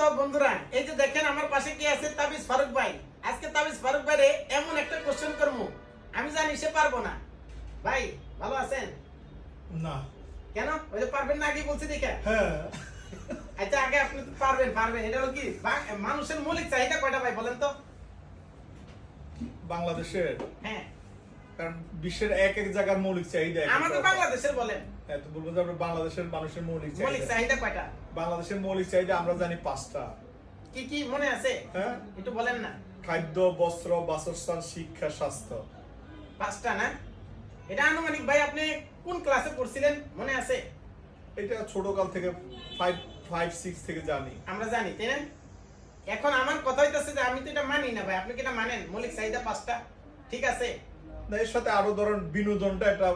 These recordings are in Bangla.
তো বন্ধুরা এই যে দেখেন আমার পাশে কি আছে? তাবিজ ফারুক ভাই। আজকে তাবিজ ফারুক ভাইরে এমন একটা কোশ্চেন করব আমি জানি সে পারব না। ভাই ভালো আছেন? না। কেন? ওই যে পারবেন না আগে বলছি দেখে? হ্যাঁ। আচ্ছা আগে আপনি তো পারবেন পারবেন। এটা হলো কি? মানুষের মৌলিক চাহিদা কয়টা ভাই বলেন তো? বাংলাদেশের হ্যাঁ। কারণ বিশ্বের এক এক জায়গার মৌলিক চাহিদা আমাদের বাংলাদেশের বলেন। হ্যাঁ তো বলব যে আমরা বাংলাদেশের মানুষের মৌলিক মৌলিক চাহিদা চাহিদা কয়টা? বাংলাদেশের মৌলিক চাহিদা আমরা জানি পাঁচটা। কি কি মনে আছে? হ্যাঁ? একটু বলেন না। খাদ্য বস্ত্র বাসস্থান শিক্ষা স্বাস্থ্য। পাঁচটা না? এটা আনুমানিক ভাই আপনি কোন ক্লাসে পড়ছিলেন? মনে আছে? এটা ছোটকাল থেকে ফাইভ ফাইভ সিক্স থেকে জানি। আমরা জানি তাই না? এখন আমার কথা হইতেছে যে আমি তো এটা মানি না ভাই আপনি কি এটা মানেন? মৌলিক চাহিদা পাঁচটা। ঠিক আছে? এর সাথে আরও ধরেন বিনোদনটা একটা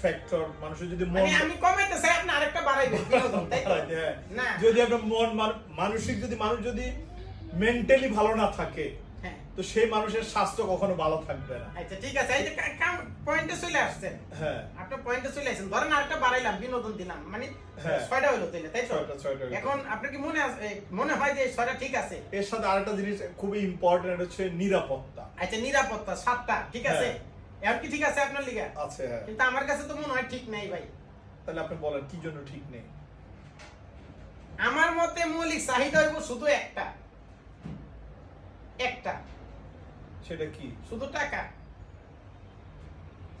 ফ্যাক্টর মানুষের যদি মন মানে আমি কমাইতে চাই আপনি আরেকটা বাড়াইবেন বিনোদন তাই? হ্যাঁ। না। যদি আপনার মন মানসিক যদি মানুষ যদি মেন্টালি ভালো না থাকে হ্যাঁ। তো সেই মানুষের স্বাস্থ্য কখনো ভালো থাকবে না। আচ্ছা ঠিক আছে এই যে পয়েন্টে চলে আসছেন। হ্যাঁ। আপনার পয়েন্টে চলে আসছেন। ধরেন আরেকটা বাড়াইলাম বিনোদন দিলাম মানে হ্যাঁ। ছয়টা তাইলে তাই তো? ছয়টা, ছয়টা এখন আপনার কি মনে আছে- মনে হয় যে ছয়টা ঠিক আছে? এর সাথে আরেকটা জিনিস খুবই ইম্পর্টেন্ট হচ্ছে নিরাপত্তা। আচ্ছা নিরাপত্তা সাতটা ঠিক আছে। এখন কি ঠিক আছে আপনার লিগা? আছে হ্যাঁ। কিন্তু আমার কাছে তো মনে হয় ঠিক নেই ভাই। তাহলে আপনি বলেন কি জন্য ঠিক নেই? আমার মতে মৌলিক চাহিদা হইব শুধু একটা। একটা। সেটা কি? শুধু টাকা।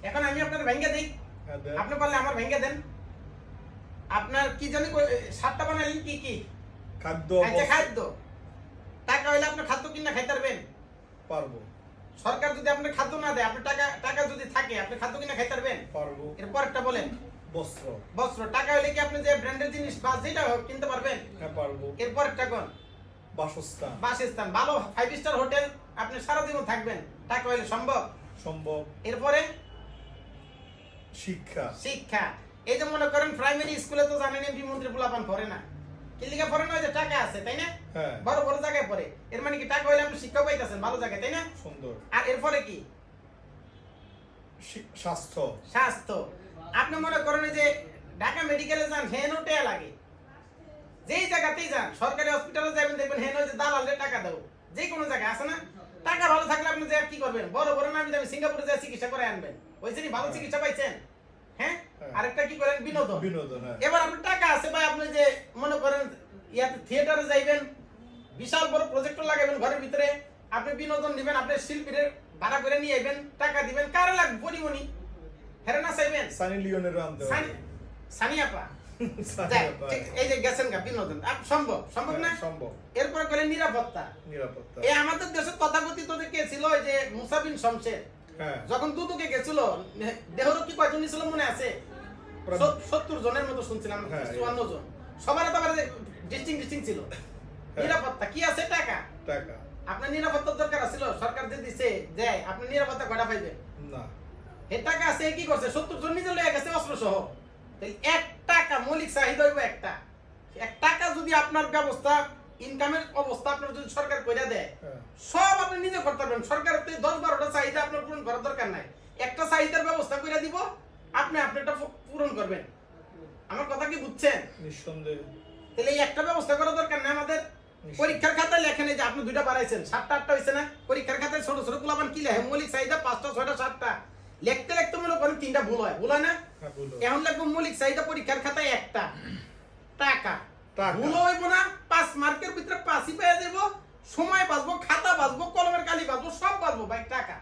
এখন আমি আপনার ভেঙ্গে দিই। হ্যাঁ আপনি পারলে আমার ভেঙ্গে দেন। আপনার কি জানি সাতটা বানালেন কি কি? খাদ্য আচ্ছা খাদ্য। টাকা হইলে আপনি খাদ্য কিনা খাইতে পারবেন। পারব। সরকার যদি আপনার খাদ্য না দেয় আপনার টাকা টাকা যদি থাকে আপনি খাদ্য কিনা খাইতে পারবেন? পারব। এরপর একটা বলেন। বস্ত্র। বস্ত্র। টাকা হলে কি আপনি যে ব্র্যান্ডের জিনিস বা যেটা হোক কিনতে পারবেন? হ্যাঁ পারব। এরপর একটা কোন? বাসস্থান। বাসস্থান। ভালো ফাইভ স্টার হোটেল আপনি সারা জীবন থাকবেন। টাকা হলে সম্ভব? সম্ভব। এরপরে? শিক্ষা। শিক্ষা। এই যে মনে করেন প্রাইমারি স্কুলে তো জানেন এমপি মন্ত্রী পোলাপান পড়ে না। কিলিকা পড়ে না ওই যে টাকা আছে তাই না? হ্যাঁ। বড় বড় জায়গায় পড়ে। এর মানে কি টাকা হইলে আপনি শিক্ষা পাইতেছেন ভালো জায়গায় তাই না? সুন্দর। আর এরপরে কি? স্বাস্থ্য। স্বাস্থ্য। আপনি মনে করেন যে ঢাকা মেডিকেলে যান হেনও টেয়া লাগে। যেই জায়গাতেই যান সরকারি হসপিটালে যাবেন দেখবেন হেন যে দালালে টাকা দাও যে কোনো জায়গায় আছে না? টাকা ভালো থাকলে আপনি যে কি করবেন? বড় বড় নামি দামি সিঙ্গাপুরে যায় চিকিৎসা করে আনবেন। ওই যে ভালো চিকিৎসা পাইছেন? হ্যাঁ? হ্যাঁ। আরেকটা কি করেন? বিনোদন। বিনোদন হ্যাঁ। এবার আপনার টাকা আছে ভাই আপনি যে মনে করেন ইয়াতে থিয়েটারে যাইবেন বিশাল বড় প্রজেক্টর লাগাবেন ঘরের ভিতরে আপনি বিনোদন দিবেন আপনি ভাড়া করে নিয়ে আইবেন টাকা দিবেন কারে লাগবে? পরিমণি হেরে না চাইবেন সানি লিওনের সানি- সানি আপা। এই যে গেছেন গা বিনোদন। সম্ভব সম্ভব না? সম্ভব। এরপর করে নিরাপত্তা। নিরাপত্তা। এই আমাদের দেশের তথাকথিত যে কে ছিল যে মুসাবিন শমশের যখন দুদুকে গেছিল দেহরক্ষী কয়জন ছিল মনে আছে? সত্তর জনের মতো শুনছিলাম হ্যাঁ, চুয়ান্ন জন। সবার তো ডিস্টিং ডিস্টিং ছিল। হ্যাঁ। নিরাপত্তা কি আছে? টাকা। টাকা। আপনার নিরাপত্তার দরকার ছিল সরকার যে দিছে দেয় আপনি নিরাপত্তা কয়টা পাইবেন? না। এ টাকা আছে কি করছে? সত্তর জন নিজে লয়ে গেছে অস্ত্র সহ এক টাকা মৌলিক চাহিদা হইব একটা। এক টাকা যদি আপনার ব্যবস্থা ইনকামের অবস্থা আপনার যদি সরকার কইরা দেয় হ্যাঁ। সব আপনি নিজে করতে পারবেন। সরকার দশ বারোটা চাহিদা আপনার পূরণ করার দরকার নাই। একটা চাহিদার ব্যবস্থা করে দিব আপনি আপনারটা পূ- পূরণ করবেন। আমার কথা কি বুঝছেন? নিঃসন্দেহে। তাহলে এই একটা ব্যবস্থা করা দরকার না আমাদের। পরীক্ষার খাতায় লেখেন যে আপনি দুইটা বাড়াইছেন সাতটা আটটা হয়েছে না? পরীক্ষার খাতায় ছোট ছোট গুলাবান কি লেখে? মৌলিক চাহিদা পাঁচটা ছয়টা সাতটা। লিখতে লিখতে মনে করেন তিনটা ভুল হয়। ভুল হয় না? হ্যাঁ এখন লাগবে মৌলিক চাহিদা পরীক্ষার খাতায় একটা। টাকা। ভুল হইব না মার্কের ভিতরে পাঁচই পেয়ে দেবো সময় বাঁচবো খাতা বাঁচবো কলমের কালি বাঁচবো সব বাঁচবো ভাই টাকা।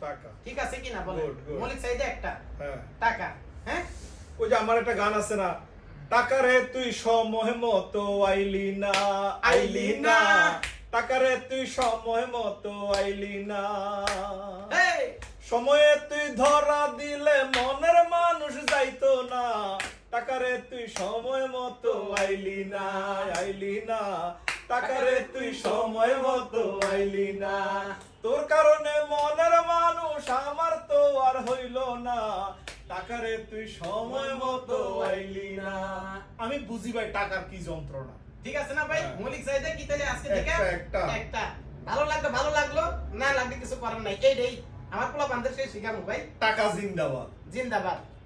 টাকা। ঠিক আছে বলেন. মৌলিক চাহিদা একটা। হ্যাঁ। টাকা হ্যাঁ? ওই যে আমার একটা গান আছে না টাকারে তুই সময় মতো আইলি না আইলি না। টাকারে তুই সময় মতো আইলি না। সময়ে তুই ধরা দিলে মনের মানুষ যাইতো না। টাকারে তুই সময় মতো আইলি না আইলি না। টাকারে তুই সময় মতো আইলি না। তোর কারণে মনের মানুষ আমার তো আর হইল না। টাকারে তুই সময় মতো আইলি না। আমি বুঝি ভাই টাকার কি যন্ত্রণা। ঠিক আছে না ভাই? হ্যাঁ। মৌলিক চাহিদা কি তাহলে আজকে থেকে? একটা, একটা। ভালো লাগল ভালো লাগল। না লাগলে কিছু করার নাই। এইটাই আমার পোলা বান্ধব সেই শিখাবো ভাই। টাকা জিন্দাবাদ। জিন্দাবাদ।